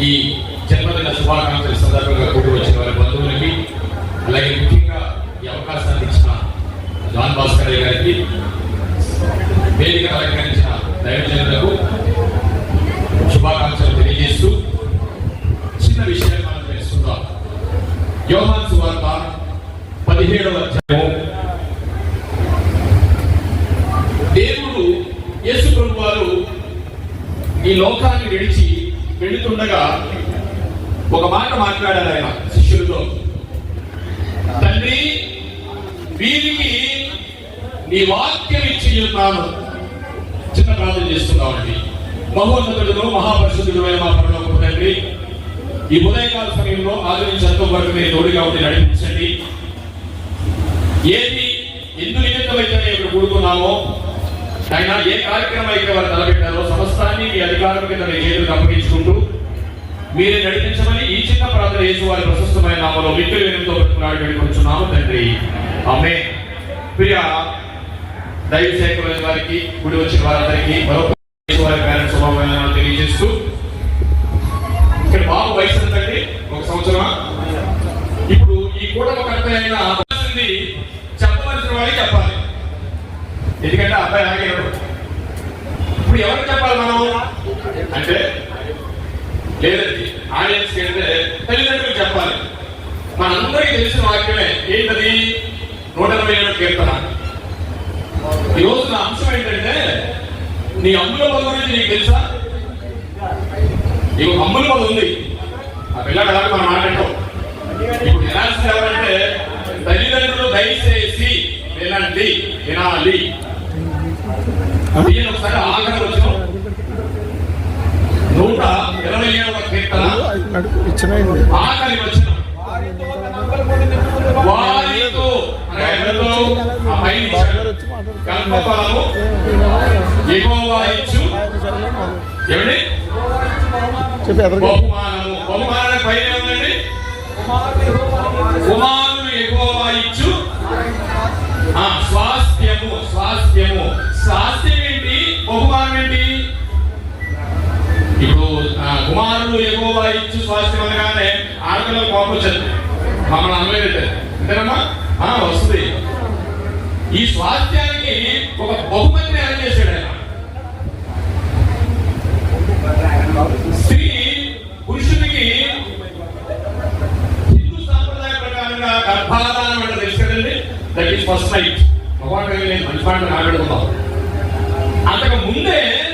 ఈ జన్మదిన శుభాకాంక్షల సందర్భంగా కూడి వచ్చిన వారి బంధువులకి అలాగే ముఖ్యంగా ఈ అవకాశాన్ని ఇచ్చిన జాన్ భాస్కర్ గారికి వేదిక అలంకరించిన దైవజనులకు శుభాకాంక్షలు తెలియజేస్తూ చిన్న విషయాన్ని మనం తెలుసుకుందాం. యోహాన్ సువార్త పదిహేడవ అధ్యాయం దేవుడు యేసు ప్రభువారు ఈ లోకాన్ని గడిచి వెళుతుండగా ఒక మాట మాట్లాడారు ఆయన శిష్యులతో. తండ్రి వీరికి నీ వాక్యం ఇచ్చి ఉన్నాను చిన్న ప్రార్థన చేస్తున్నామండి. మహోన్నతుడు మహాపరిశుద్ధుడు మా పరలోకపు తండ్రి ఈ ఉదయకాల సమయంలో ఆదరించేంత వరకు మీరు తోడుగా ఉండి నడిపించండి. ఏది ఎందు నిమిత్తమైతే ఇక్కడ కూడుకున్నామో ఆయన ఏ కార్యక్రమం అయితే వారు తలపెట్టారో సమస్తాన్ని మీ అధికారం కింద మీ చేతులకు అప్పగించుకుంటూ మీరే నడిపించమని ఈ చిన్న ప్రార్థన యేసు వారి ప్రశస్తమైన నామలో మిక్కులు వెనుకతో పెట్టుకున్నాడు వేడుకొచ్చున్నాము తండ్రి. అమ్మే ప్రియ దైవ సేవకుల వారికి గుడి వచ్చిన వారందరికీ మరొక వారి పేరెంట్స్ స్వభావం తెలియజేస్తూ ఇక్కడ బాబు వయసు ఎంతండి? ఒక సంవత్సరమా? ఇప్పుడు ఈ కూటమి కర్త అయిన చెప్పవలసిన వాడికి చెప్పాలి. ఎందుకంటే ఆ అబ్బాయి అలాగే ఇప్పుడు ఎవరికి చెప్పాలి మనం అంటే లేదండి ఆడియన్స్ అంటే తల్లిదండ్రులకు చెప్పాలి. మనందరికీ తెలిసిన వాక్యమే ఏంటది? నూట ఇరవై ఏడు కీర్తన. ఈ రోజు నా అంశం ఏంటంటే నీ అమ్ముల పద గురించి నీకు తెలుసా? నీకు అమ్ముల పద ఉంది. ఆ పిల్లడు అలాగే మనం మాట్లాడటం ఇప్పుడు వినాల్సింది ఎవరంటే తల్లిదండ్రులు దయచేసి వినండి వినాలి. దీని ఒకసారి ఆఖరి వచ్చిన నూట ఇరవై ఏడవ కీర్తన వచ్చిన వారితో ఎవరితో? ఆ పైన కల్పఫలము ఇచ్చు ఏమండి బహుమానము పైన కుమారులు ఇచ్చు స్వాస్థ్యము స్వాస్థ్య స్వాస్థ్యం ఏంటి? బహుమానం ఏంటి? ఇప్పుడు ఆ, కుమారులు ఎక్కువ ఇచ్చు స్వాస్థ్యం అనగానే ఆడపిల్లలు కోపం వచ్చారు మమ్మల్ని అనలేదు అంతేనమ్మా? వస్తుంది. ఈ స్వాస్థ్యానికి ఒక బహుమతిని అరేంజ్ చేశాడు ఆయన. స్త్రీ పురుషునికి హిందూ సాంప్రదాయ ప్రకారంగా గర్భాధానం అంటే తెలుసు కదండి? దట్ ఈస్ ఫస్ట్ రైట్ భగవాన్ నేను మంచి పాటలు మాట్లాడుకుందాం అంతకు ముందే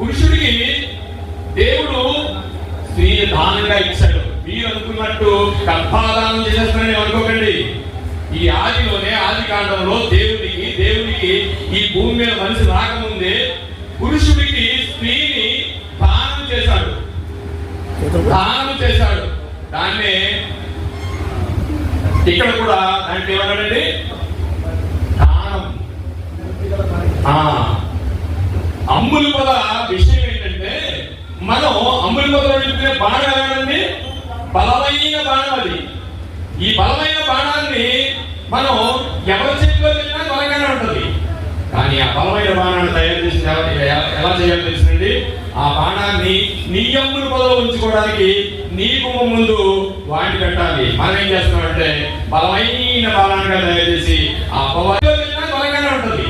పురుషుడికి దేవుడు స్త్రీ దానంగా ఇచ్చాడు. మీరు అనుకున్నట్టు గర్భాధానం చేసేస్తారని అనుకోకండి. ఈ ఆదిలోనే ఆది కాండంలో దేవుడికి దేవుడికి ఈ భూమి మీద మనిషి రాకముందే పురుషుడికి స్త్రీని దానం చేశాడు. దానం చేశాడు. దాన్నే ఇక్కడ కూడా దానికి ఏమన్నాడండి దానం. అమ్ములు పద విషయం ఏంటంటే మనం అమ్ములు పదలో నింపిన బాణం ఎలాగండి బలమైన బాణం అది. ఈ బలమైన బాణాన్ని మనం ఎవరి చేతిలో వెళ్ళినా బలంగానే ఉంటుంది. కానీ ఆ బలమైన బాణాన్ని తయారు చేసిన ఎలా- ఎలా చేయాలో తెలిసిందండి ఆ బాణాన్ని నీ అమ్ముల పదలో ఉంచుకోవడానికి నీ గుమ్మ ముందు వాటి పెట్టాలి మనం ఏం చేస్తున్నామంటే బలమైన బాణాన్ని తయారు చేసి ఆ పవర్ బలంగానే ఉంటుంది.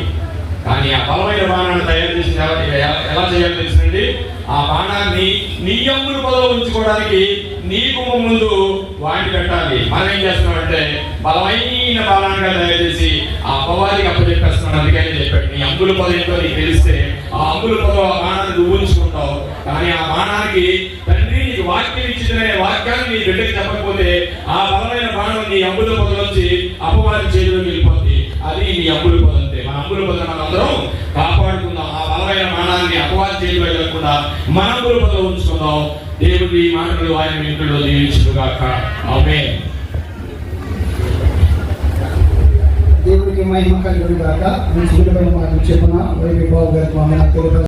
కానీ ఆ బలమైన బాణం ఎలా- చేయాలో తెలిసిందండి? ఆ బాణాన్ని నీ అమ్ముల పదలో ఉంచుకోవడానికి నీ గుమ్మ ముందు వాటి పెట్టాలి మనం ఏం చేస్తున్నామంటే బలమైన బాణాన్ని తయారు చేసి ఆ అపవాదికి అప్పచెప్పేస్తున్నాడు. అందుకని చెప్పాడు నీ అంబుల పదం ఏంటో నీకు తెలిస్తే ఆ అంబుల పదం ఆ బాణాన్ని నువ్వు ఉంచుకుంటావు. కానీ ఆ బాణానికి తండ్రి నీకు వాక్యం ఇచ్చిందనే వాక్యాన్ని నీ బిడ్డకి చెప్పకపోతే ఆ బలమైన బాణం నీ అంబుల పదలోంచి అపవాది చేతిలోకి వెళ్ళిపోతుంది అది నీ అంబుల పదం అంతే. మన అంబుల పదం మనం అందరం కాపాడుకుందాం ఆ బలమైన బాణాన్ని అపవాది కాకుండా మనం మన ఉంచుకుందాం. దేవుడి మాటలు ఆయన ఇంట్లో దీవించుగాక ఆమె దేవుడికి మహిమ కలిగిన గాక మంచి విలువైన మాటలు చెప్పిన వైవి బాబు గారికి మా